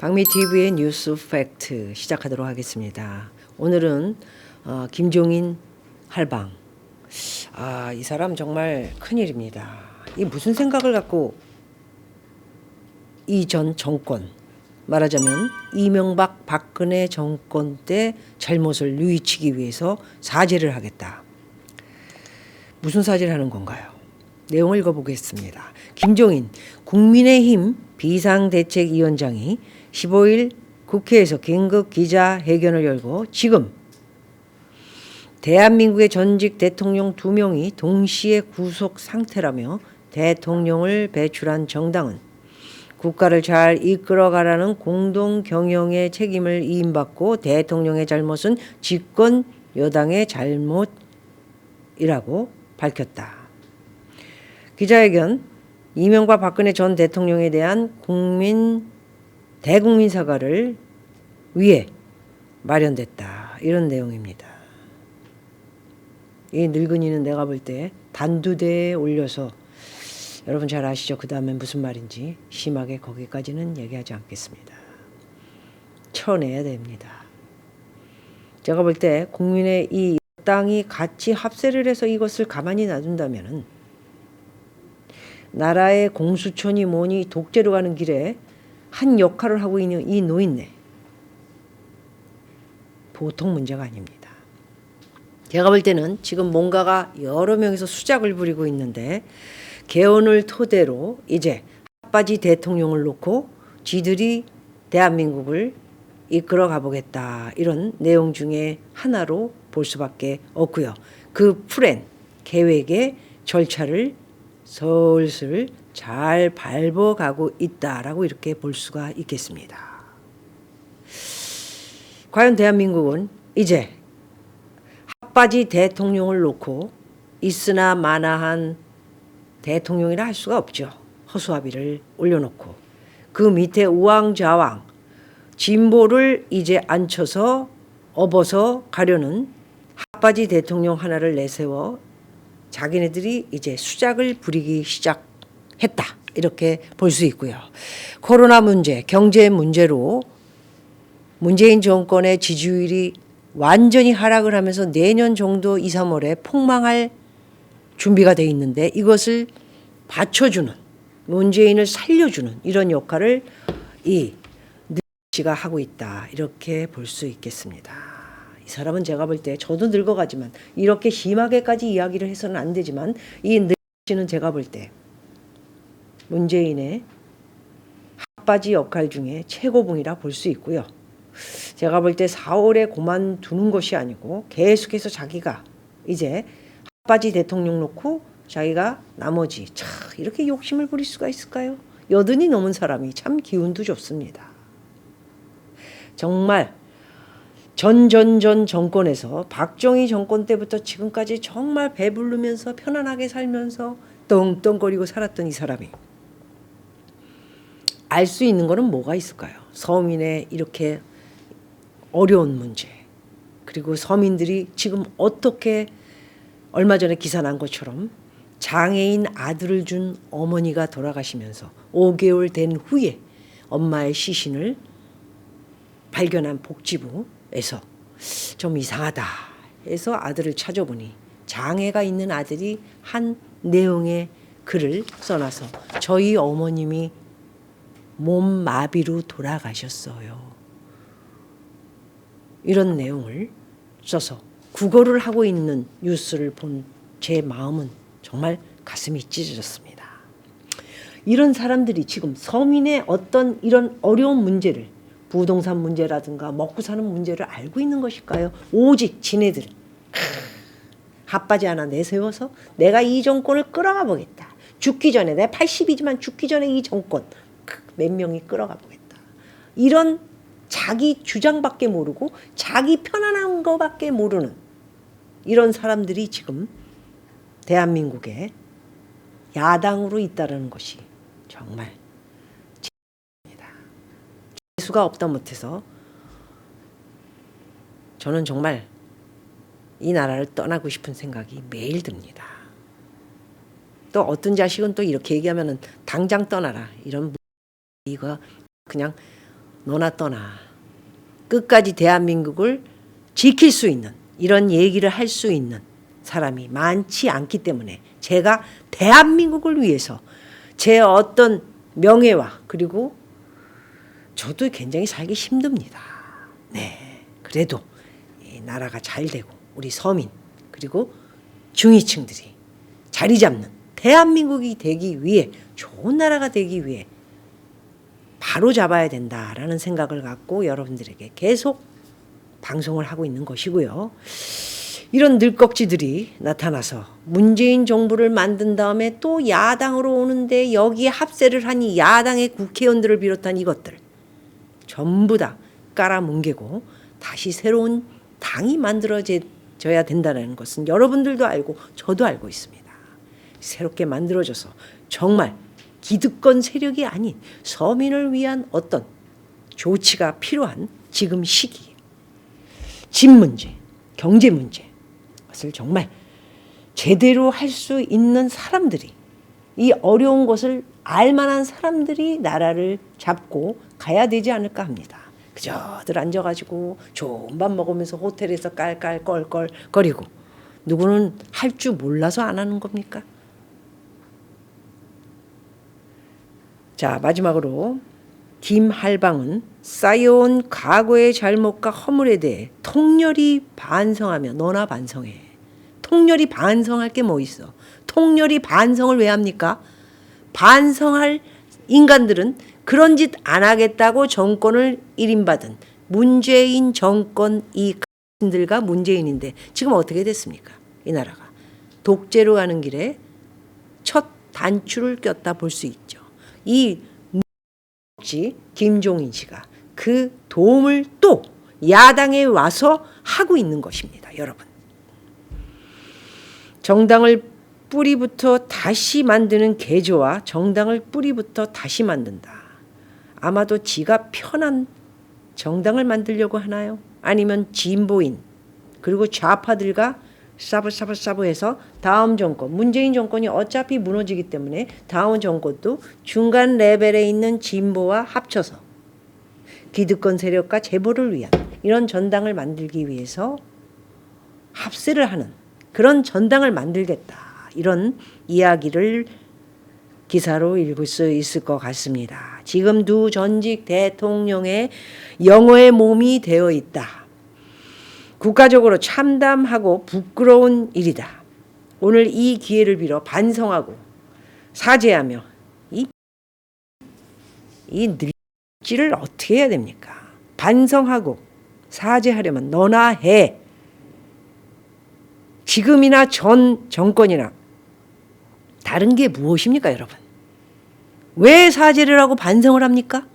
박미 TV의 뉴스 팩트 시작하도록 하겠습니다. 오늘은 어, 김종인 할방. 아, 이 사람 정말 큰일입니다. 이 무슨 생각을 갖고 이 전 정권 말하자면 이명박 박근혜 정권 때 잘못을 누이치기 위해서 사죄를 하겠다. 무슨 사죄를 하는 건가요? 내용을 읽어보겠습니다. 김종인 국민의힘 비상대책위원장이 15일 국회에서 긴급 기자회견을 열고 지금 대한민국의 전직 대통령 두 명이 동시에 구속 상태라며 대통령을 배출한 정당은 국가를 잘 이끌어가라는 공동 경영의 책임을 이임받고 대통령의 잘못은 집권 여당의 잘못이라고 밝혔다. 기자회견 이명박 박근혜 전 대통령에 대한 국민 대국민 사과를 위해 마련됐다. 이런 내용입니다. 이 늙은이는 내가 볼 때 단두대에 올려서 여러분 잘 아시죠? 그 다음에 무슨 말인지 심하게 거기까지는 얘기하지 않겠습니다. 쳐내야 됩니다. 제가 볼 때 국민의 이 땅이 같이 합세를 해서 이것을 가만히 놔둔다면은 나라의 공수처니 뭐니 독재로 가는 길에 한 역할을 하고 있는 이 노인네 보통 문제가 아닙니다. 제가 볼 때는 지금 뭔가가 여러 명이서 수작을 부리고 있는데 개헌을 토대로 이제 핫바지 대통령을 놓고 지들이 대한민국을 이끌어 가보겠다 이런 내용 중에 하나로 볼 수밖에 없고요. 그 플랜 계획의 절차를 슬슬 잘 밟아가고 있다라고 이렇게 볼 수가 있겠습니다. 과연 대한민국은 이제 핫바지 대통령을 놓고 있으나 마나한 대통령이라 할 수가 없죠. 허수아비를 올려놓고 그 밑에 우왕좌왕 진보를 이제 앉혀서 업어서 가려는 핫바지 대통령 하나를 내세워 자기네들이 이제 수작을 부리기 시작 했다. 이렇게 볼 수 있고요. 코로나 문제, 경제 문제로 문재인 정권의 지지율이 완전히 하락을 하면서 내년 정도 2, 3월에 폭망할 준비가 돼 있는데 이것을 받쳐주는 문재인을 살려주는 이런 역할을 이 씨가 하고 있다 이렇게 볼 수 있겠습니다. 이 사람은 제가 볼 때 저도 늙어가지만 이렇게 심하게까지 이야기를 해서는 안 되지만 이 씨는 제가 볼때 문재인의 핫바지 역할 중에 최고봉이라 볼 수 있고요. 제가 볼 때 4월에 그만두는 것이 아니고 계속해서 자기가 이제 핫바지 대통령 놓고 자기가 나머지 참 이렇게 욕심을 부릴 수가 있을까요? 여든이 넘은 사람이 참 기운도 좋습니다. 정말 전전전 정권에서 박정희 정권 때부터 지금까지 정말 배부르면서 편안하게 살면서 떵떵거리고 살았던 이 사람이 알 수 있는 거는 뭐가 있을까요? 서민의 이렇게 어려운 문제 그리고 서민들이 지금 어떻게 얼마 전에 기사 난 것처럼 장애인 아들을 준 어머니가 돌아가시면서 5개월 된 후에 엄마의 시신을 발견한 복지부에서 좀 이상하다 해서 아들을 찾아보니 장애가 있는 아들이 한 내용의 글을 써놔서 저희 어머님이 몸 마비로 돌아가셨어요. 이런 내용을 써서 국어를 하고 있는 뉴스를 본 제 마음은 정말 가슴이 찢어졌습니다. 이런 사람들이 지금 서민의 어떤 이런 어려운 문제를 부동산 문제라든가 먹고 사는 문제를 알고 있는 것일까요? 오직 지네들 핫바지 하나 내세워서 내가 이 정권을 끌어가 보겠다. 죽기 전에 내 80이지만 죽기 전에 이 정권 몇 명이 끌어가 보겠다. 이런 자기 주장밖에 모르고 자기 편안한 거밖에 모르는 이런 사람들이 지금 대한민국에 야당으로 있다는 것이 정말 재수가 없다 못해서 저는 정말 이 나라를 떠나고 싶은 생각이 매일 듭니다. 또 어떤 자식은 또 이렇게 얘기하면은 당장 떠나라 이런 이거 그냥 너나 떠나 끝까지 대한민국을 지킬 수 있는 이런 얘기를 할 수 있는 사람이 많지 않기 때문에 제가 대한민국을 위해서 제 어떤 명예와 그리고 저도 굉장히 살기 힘듭니다. 네. 그래도 이 나라가 잘 되고 우리 서민 그리고 중위층들이 자리 잡는 대한민국이 되기 위해 좋은 나라가 되기 위해 바로 잡아야 된다라는 생각을 갖고 여러분들에게 계속 방송을 하고 있는 것이고요. 이런 늙꺽지들이 나타나서 문재인 정부를 만든 다음에 또 야당으로 오는데 여기에 합세를 하니 야당의 국회의원들을 비롯한 이것들 전부 다 깔아뭉개고 다시 새로운 당이 만들어져야 된다는 것은 여러분들도 알고 저도 알고 있습니다. 새롭게 만들어져서 정말 기득권 세력이 아닌 서민을 위한 어떤 조치가 필요한 지금 시기에 집 문제, 경제 문제 것을 정말 제대로 할 수 있는 사람들이 이 어려운 것을 알 만한 사람들이 나라를 잡고 가야 되지 않을까 합니다. 그저들 앉아가지고 좋은 밥 먹으면서 호텔에서 깔깔 껄껄 거리고 누구는 할 줄 몰라서 안 하는 겁니까? 자 마지막으로 김할방은 쌓여온 과거의 잘못과 허물에 대해 통렬히 반성하며 너나 반성해. 통렬히 반성할 게 뭐 있어? 통렬히 반성을 왜 합니까? 반성할 인간들은 그런 짓 안 하겠다고 정권을 일임받은 문재인 정권 이 들과 문재인인데 지금 어떻게 됐습니까? 이 나라가 독재로 가는 길에 첫 단추를 꼈다 볼 수 있죠. 이지 김종인 씨가 그 도움을 또 야당에 와서 하고 있는 것입니다, 여러분. 정당을 뿌리부터 다시 만드는 개조와 정당을 뿌리부터 다시 만든다. 아마도 지가 편한 정당을 만들려고 하나요? 아니면 진보인 그리고 좌파들과 사브사브사브해서 다음 정권 문재인 정권이 어차피 무너지기 때문에 다음 정권도 중간 레벨에 있는 진보와 합쳐서 기득권 세력과 재벌을 위한 이런 전당을 만들기 위해서 합세를 하는 그런 전당을 만들겠다 이런 이야기를 기사로 읽을 수 있을 것 같습니다. 지금 두 전직 대통령의 영어의 몸이 되어 있다. 국가적으로 참담하고 부끄러운 일이다. 오늘 이 기회를 빌어 반성하고 사죄하며 이, 이 늙지를 어떻게 해야 됩니까? 반성하고 사죄하려면 너나 해. 지금이나 전 정권이나 다른 게 무엇입니까, 여러분? 왜 사죄를 하고 반성을 합니까?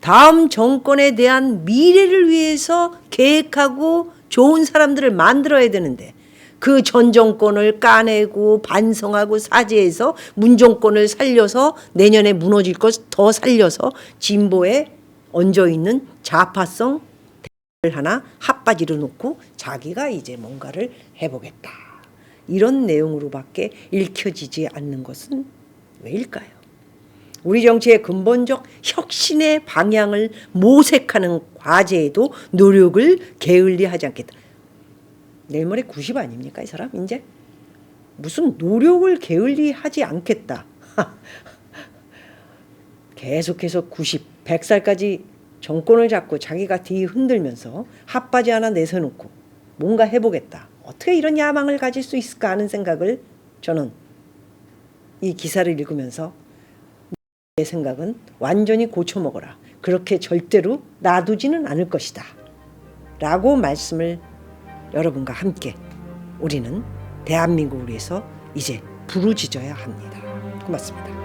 다음 정권에 대한 미래를 위해서 계획하고 좋은 사람들을 만들어야 되는데 그 전 정권을 까내고 반성하고 사죄해서 문 정권을 살려서 내년에 무너질 것 더 살려서 진보에 얹어 있는 좌파성 를 하나 핫바지로 놓고 자기가 이제 뭔가를 해보겠다. 이런 내용으로밖에 읽혀지지 않는 것은 왜일까요? 우리 정치의 근본적 혁신의 방향을 모색하는 과제에도 노력을 게을리하지 않겠다. 내일 모레 90 아닙니까 이 사람 이제 무슨 노력을 게을리하지 않겠다. 계속해서 90, 100살까지 정권을 잡고 자기가 뒤 흔들면서 핫바지 하나 내세놓고 뭔가 해보겠다. 어떻게 이런 야망을 가질 수 있을까 하는 생각을 저는 이 기사를 읽으면서 내 생각은 완전히 고쳐 먹어라. 그렇게 절대로 놔두지는 않을 것이다. 라고 말씀을 여러분과 함께 우리는 대한민국을 위해서 이제 부르짖어야 합니다. 고맙습니다.